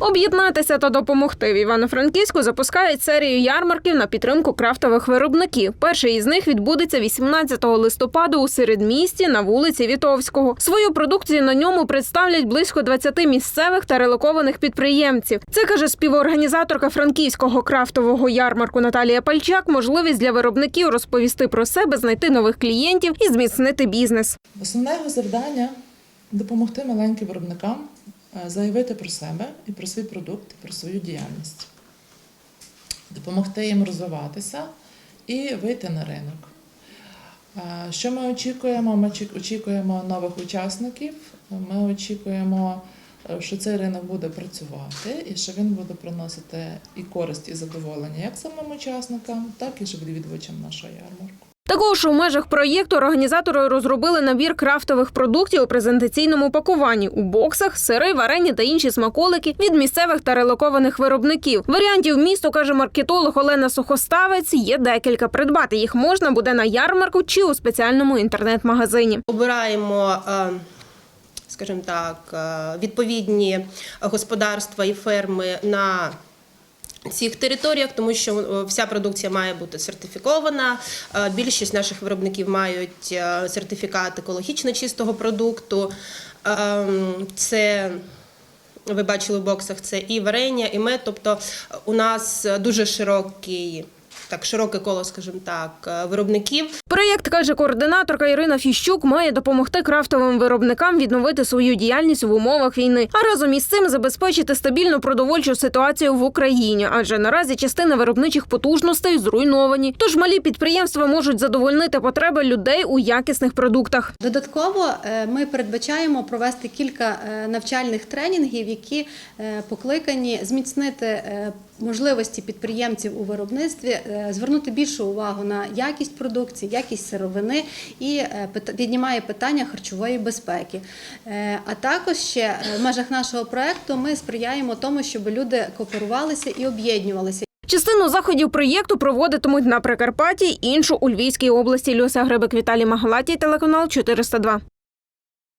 Об'єднатися та допомогти в Івано-Франківську запускають серію ярмарків на підтримку крафтових виробників. Перший із них відбудеться 18 листопада у середмісті на вулиці Вітовського. Свою продукцію на ньому представлять близько 20 місцевих та релокованих підприємців. Це каже співорганізаторка франківського крафтового ярмарку Наталія Пальчак. Можливість для виробників розповісти про себе, знайти нових клієнтів і зміцнити бізнес. Основне його завдання допомогти маленьким виробникам заявити про себе і про свій продукт, і про свою діяльність, допомогти їм розвиватися і вийти на ринок. Е, Що ми очікуємо? Ми очікуємо нових учасників. Ми очікуємо, е, що цей ринок буде працювати і що він буде приносити і користь, і задоволення як самим учасникам, так і відвідувачам нашого ярмарку. Також у межах проєкту організатори розробили набір крафтових продуктів у презентаційному пакуванні у боксах, сири, варені та інші смаколики від місцевих та релокованих виробників. Варіантів місту каже маркетолог Олена Сухоставець. Є декілька. Придбати їх можна буде на ярмарку чи у спеціальному інтернет-магазині. обираємо, е, скажімо так, е, відповідні господарства і ферми на цих територіях, тому що е, вся продукція має бути сертифікована. Е, Більшість наших виробників мають е, сертифікат екологічно чистого продукту. Ем, Це ви бачили в боксах це і варення, і мед. Тобто у нас дуже широкий, так широке коло, скажімо так, е, виробників. Проєкт каже координаторка Ірина Фіщук, має допомогти крафтовим виробникам відновити свою діяльність в умовах війни, а разом із цим забезпечити стабільну продовольчу ситуацію в Україні. Адже наразі частина виробничих потужностей зруйновані. Тож малі підприємства можуть задовольнити потреби людей у якісних продуктах. Додатково е, ми передбачаємо провести кілька е, навчальних тренінгів, які покликані зміцнити можливості підприємців у виробництві, звернути більшу увагу на якість продукції, якість сировини і е, піднімає питання харчової безпеки. Е, А також ще е, в межах нашого проекту ми сприяємо тому, щоб люди кооперувалися і об'єднувалися. Частину заходів проєкту проводитимуть на Прикарпатті, іншу у Львівській області. Люся Гребик Віталій Магалатій, телеканал 402.